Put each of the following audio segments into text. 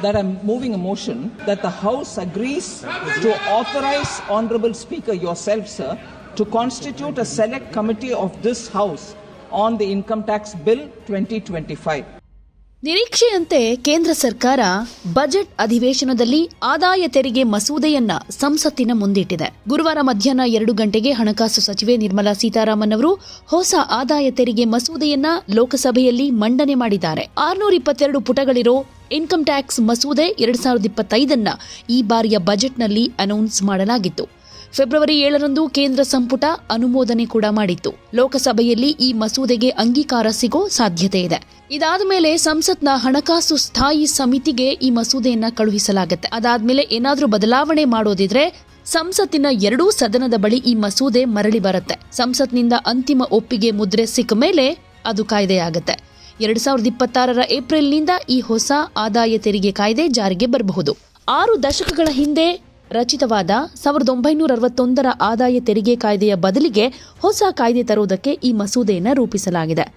that I'm moving a motion that the House agrees to authorize Honorable Speaker yourself, sir, to constitute a select committee of this House on the Income Tax Bill 2025. ನಿರೀಕ್ಷೆಯಂತೆ ಕೇಂದ್ರ ಸರ್ಕಾರ budget ಅಧಿವೇಶನದಲ್ಲಿ ಆದಾಯ ತೆರಿಗೆ ಮಸೂದೆಯನ್ನ ಸಂಸತ್ತಿನ ಮುಂದಿಟ್ಟಿದೆ. ಗುರುವಾರ ಮಧ್ಯಾಹ್ನ ಎರಡು ಗಂಟೆಗೆ ಹಣಕಾಸು ಸಚಿವೆ ನಿರ್ಮಲಾ ಸೀತಾರಾಮನ್ ಅವರು ಹೊಸ ಆದಾಯ ತೆರಿಗೆ ಮಸೂದೆಯನ್ನ ಲೋಕಸಭೆಯಲ್ಲಿ ಮಂಡನೆ ಮಾಡಿದ್ದಾರೆ. ಆರುನೂರ ಇಪ್ಪತ್ತೆರಡು ಪುಟಗಳಿರೋ ಇನ್ಕಮ್ ಟ್ಯಾಕ್ಸ್ ಮಸೂದೆ ಎರಡ್ ಸಾವಿರದ ಇಪ್ಪತ್ತೈದನ್ನ ಈ ಬಾರಿಯ ಬಜೆಟ್ನಲ್ಲಿ ಅನೌನ್ಸ್ ಮಾಡಲಾಗಿತ್ತು. ಫೆಬ್ರವರಿ ಏಳರಂದು ಕೇಂದ್ರ ಸಂಪುಟ ಅನುಮೋದನೆ ಕೂಡ ಮಾಡಿತ್ತು. ಲೋಕಸಭೆಯಲ್ಲಿ ಈ ಮಸೂದೆಗೆ ಅಂಗೀಕಾರ ಸಿಗೋ ಸಾಧ್ಯತೆ ಇದೆ. ಇದಾದ ಮೇಲೆ ಸಂಸತ್ನ ಹಣಕಾಸು ಸ್ಥಾಯಿ ಸಮಿತಿಗೆ ಈ ಮಸೂದೆಯನ್ನ ಕಳುಹಿಸಲಾಗುತ್ತೆ. ಅದಾದ್ಮೇಲೆ ಏನಾದರೂ ಬದಲಾವಣೆ ಮಾಡೋದಿದ್ರೆ ಸಂಸತ್ತಿನ ಎರಡೂ ಸದನದ ಬಳಿ ಈ ಮಸೂದೆ ಮರಳಿ ಬರುತ್ತೆ. ಸಂಸತ್ನಿಂದ ಅಂತಿಮ ಒಪ್ಪಿಗೆ ಮುದ್ರೆ ಸಿಕ್ಕ ಮೇಲೆ ಅದು ಕಾಯ್ದೆಯಾಗುತ್ತೆ. ಎರಡ್ ಸಾವಿರದ ಇಪ್ಪತ್ತಾರರ ಏಪ್ರಿಲ್ನಿಂದ ಈ ಹೊಸ ಆದಾಯ ತೆರಿಗೆ ಕಾಯ್ದೆ ಜಾರಿಗೆ ಬರಬಹುದು. ಆರು ದಶಕಗಳ ಹಿಂದೆ ರಚಿತವಾದ ಸಾವಿರದ ಒಂಬೈನೂರ ಅರವತ್ತೊಂದರ ಆದಾಯ ತೆರಿಗೆ ಕಾಯ್ದೆಯ ಬದಲಿಗೆ ಹೊಸ ಕಾಯ್ದೆ ತರುವುದಕ್ಕೆ ಈ ಮಸೂದೆಯನ್ನು ರೂಪಿಸಲಾಗಿದೆ.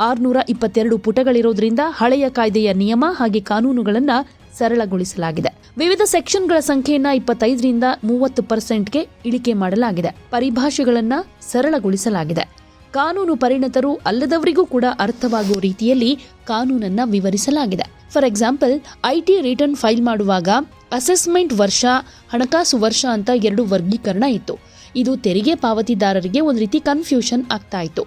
ಆರುನೂರ ಇಪ್ಪತ್ತೆರಡು ಪುಟಗಳಿರೋದ್ರಿಂದ ಹಳೆಯ ಕಾಯ್ದೆಯ ನಿಯಮ ಹಾಗೆ ಕಾನೂನುಗಳನ್ನು ಸರಳಗೊಳಿಸಲಾಗಿದೆ. ವಿವಿಧ ಸೆಕ್ಷನ್ಗಳ ಸಂಖ್ಯೆಯನ್ನ ಇಪ್ಪತ್ತೈದರಿಂದ ಮೂವತ್ತು ಪರ್ಸೆಂಟ್ಗೆ ಇಳಿಕೆ ಮಾಡಲಾಗಿದೆ. ಪರಿಭಾಷೆಗಳನ್ನ ಸರಳಗೊಳಿಸಲಾಗಿದೆ. ಕಾನೂನು ಪರಿಣತರು ಅಲ್ಲದವರಿಗೂ ಕೂಡ ಅರ್ಥವಾಗುವ ರೀತಿಯಲ್ಲಿ ಕಾನೂನನ್ನ ವಿವರಿಸಲಾಗಿದೆ. For example, IT return file ಮಾಡುವಾಗ ಅಸೆಸ್ಮೆಂಟ್ ವರ್ಷ, ಹಣಕಾಸು ವರ್ಷ ಅಂತ ಎರಡು ವರ್ಗೀಕರಣ ಇತ್ತು. ಇದು ತೆರಿಗೆ ಪಾವತಿದಾರರಿಗೆ ಒಂದು ರೀತಿ ಕನ್ಫ್ಯೂಷನ್ ಆಗ್ತಾ ಇತ್ತು.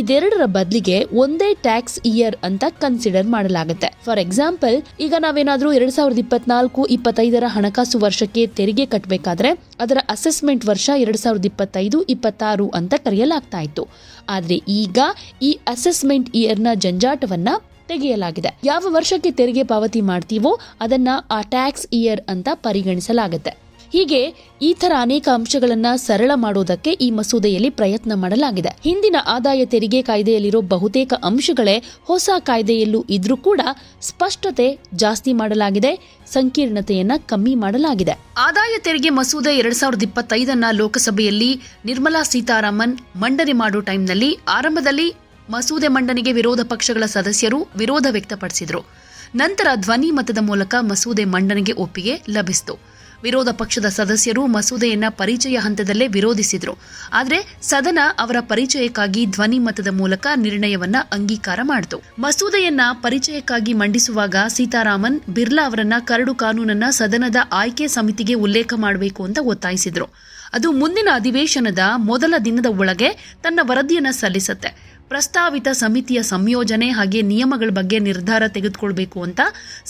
ಇದೆರಡರ ಬದಲಿಗೆ ಒಂದೇ ಟ್ಯಾಕ್ಸ್ ಇಯರ್ ಅಂತ ಕನ್ಸಿಡರ್ ಮಾಡಲಾಗುತ್ತೆ. ಫಾರ್ ಎಕ್ಸಾಂಪಲ್ ಈಗ ನಾವೇನಾದ್ರೂ ಎರಡ್ ಸಾವಿರದ ಇಪ್ಪತ್ನಾಲ್ಕು, ಇಪ್ಪತ್ತೈದರ ಹಣಕಾಸು ವರ್ಷಕ್ಕೆ ತೆರಿಗೆ ಕಟ್ಟಬೇಕಾದ್ರೆ ಅದರ ಅಸೆಸ್ಮೆಂಟ್ ವರ್ಷ ಎರಡ್ ಸಾವಿರದ ಇಪ್ಪತ್ತೈದು, ಇಪ್ಪತ್ತಾರು ಅಂತ ಕರೆಯಲಾಗ್ತಾ ಇತ್ತು. ಆದರೆ ಈಗ ಈ ಅಸೆಸ್ಮೆಂಟ್ ಇಯರ್ನ ಜಂಜಾಟವನ್ನ ತೆಗೆಯಲಾಗಿದೆ. ಯಾವ ವರ್ಷಕ್ಕೆ ತೆರಿಗೆ ಪಾವತಿ ಮಾಡ್ತೀವೋ ಅದನ್ನ ಆ ಟ್ಯಾಕ್ಸ್ ಇಯರ್ ಅಂತ ಪರಿಗಣಿಸಲಾಗುತ್ತೆ. ಹೀಗೆ ಈ ತರ ಅನೇಕ ಅಂಶಗಳನ್ನ ಸರಳ ಮಾಡೋದಕ್ಕೆ ಈ ಮಸೂದೆಯಲ್ಲಿ ಪ್ರಯತ್ನ ಮಾಡಲಾಗಿದೆ. ಹಿಂದಿನ ಆದಾಯ ತೆರಿಗೆ ಕಾಯ್ದೆಯಲ್ಲಿರೋ ಬಹುತೇಕ ಅಂಶಗಳೇ ಹೊಸ ಕಾಯ್ದೆಯಲ್ಲೂ ಇದ್ರೂ ಕೂಡ ಸ್ಪಷ್ಟತೆ ಜಾಸ್ತಿ ಮಾಡಲಾಗಿದೆ, ಸಂಕೀರ್ಣತೆಯನ್ನ ಕಮ್ಮಿ ಮಾಡಲಾಗಿದೆ. ಆದಾಯ ತೆರಿಗೆ ಮಸೂದೆ ಎರಡ್ ಸಾವಿರದ ಇಪ್ಪತ್ತೈದನ್ನ ಲೋಕಸಭೆಯಲ್ಲಿ ನಿರ್ಮಲಾ ಸೀತಾರಾಮನ್ ಮಂಡನೆ ಮಾಡೋ ಟೈಮ್ನಲ್ಲಿ ಆರಂಭದಲ್ಲಿ ಮಸೂದೆ ಮಂಡನೆಗೆ ವಿರೋಧ ಪಕ್ಷಗಳ ಸದಸ್ಯರು ವಿರೋಧ ವ್ಯಕ್ತಪಡಿಸಿದರು. ನಂತರ ಧ್ವನಿ ಮತದ ಮೂಲಕ ಮಸೂದೆ ಮಂಡನೆಗೆ ಒಪ್ಪಿಗೆ ಲಭಿಸಿತು. ವಿರೋಧ ಪಕ್ಷದ ಸದಸ್ಯರು ಮಸೂದೆಯನ್ನ ಪರಿಚಯ ಹಂತದಲ್ಲೇ ವಿರೋಧಿಸಿದರು. ಆದರೆ ಸದನ ಅವರ ಪರಿಚಯಕ್ಕಾಗಿ ಧ್ವನಿ ಮತದ ಮೂಲಕ ನಿರ್ಣಯವನ್ನ ಅಂಗೀಕಾರ ಮಾಡಿತು. ಮಸೂದೆಯನ್ನ ಪರಿಚಯಕ್ಕಾಗಿ ಮಂಡಿಸುವಾಗ ಸೀತಾರಾಮನ್, ಬಿರ್ಲಾ ಅವರನ್ನ ಕರಡು ಕಾನೂನನ್ನ ಸದನದ ಆಯ್ಕೆ ಸಮಿತಿಗೆ ಉಲ್ಲೇಖ ಮಾಡಬೇಕು ಅಂತ ಒತ್ತಾಯಿಸಿದ್ರು. ಅದು ಮುಂದಿನ ಅಧಿವೇಶನದ ಮೊದಲ ದಿನದ ಒಳಗೆ ತನ್ನ ವರದಿಯನ್ನ ಸಲ್ಲಿಸುತ್ತೆ. ಪ್ರಸ್ತಾವಿತ ಸಮಿತಿಯ ಸಂಯೋಜನೆ ಹಾಗೆ ನಿಯಮಗಳ ಬಗ್ಗೆ ನಿರ್ಧಾರ ತೆಗೆದುಕೊಳ್ಬೇಕು ಅಂತ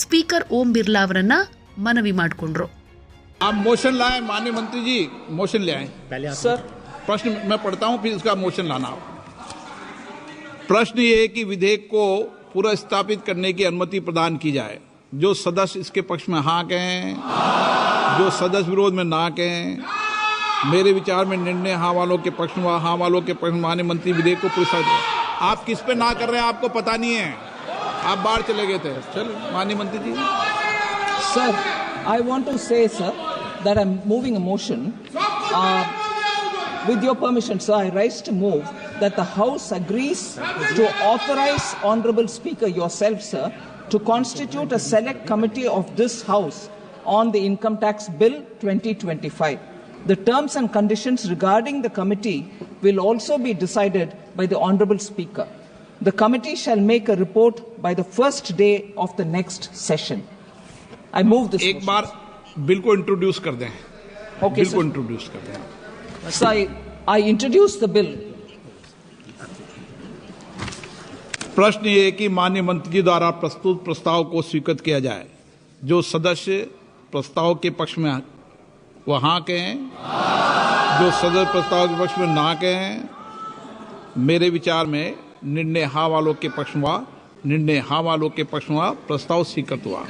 ಸ್ಪೀಕರ್ ಓಂ ಬಿರ್ಲಾ ಅವರನ್ನ ಮನವಿ ಮಾಡಿಕೊಂಡ್ರು आप मोशन लाए माननीय मंत्री जी मोशन ले आए Sir, प्रश्न मैं पढ़ता हूं फिर इसका मोशन लाना आप प्रश्न ये है कि विधेयक को पूरा स्थापित करने की अनुमति प्रदान की जाए जो सदस्य इसके पक्ष में हाँ कहें जो सदस्य विरोध में ना कहें मेरे विचार में निर्णय हाँ वालों के पक्ष में हाँ वालों के पक्ष में माननीय मंत्री विधेयक को पूरी स्थापित आप किस पे ना कर रहे हैं आपको पता नहीं है आप बाहर चले गए थे चलो माननीय मंत्री जी sir, I want to say, sir, that I'm moving a motion. Uh, with your permission, sir, I rise to move that the House agrees to authorize Honorable Speaker yourself, sir, to constitute a select committee of this House on the Income Tax Bill 2025. The terms and conditions regarding the committee will also be decided by the Honorable Speaker. The committee shall make a report by the first day of the next session. I move this एक motion. बार bill को introduce कर दें Okay, bill को sir. Introduce कर दें So I, I introduce the bill. प्रश्न ये है कि माननीय मंत्री जी द्वारा प्रस्तुत प्रस्ताव को स्वीकृत किया जाए जो सदस्य प्रस्ताव के पक्ष में वो हाँ हैं, जो सदर प्रस्ताव के पक्ष में ना कहें मेरे विचार में निर्णय हाँ वालों के पक्ष में निर्णय हाँ वालों के पक्ष में प्रस्ताव स्वीकृत हुआ।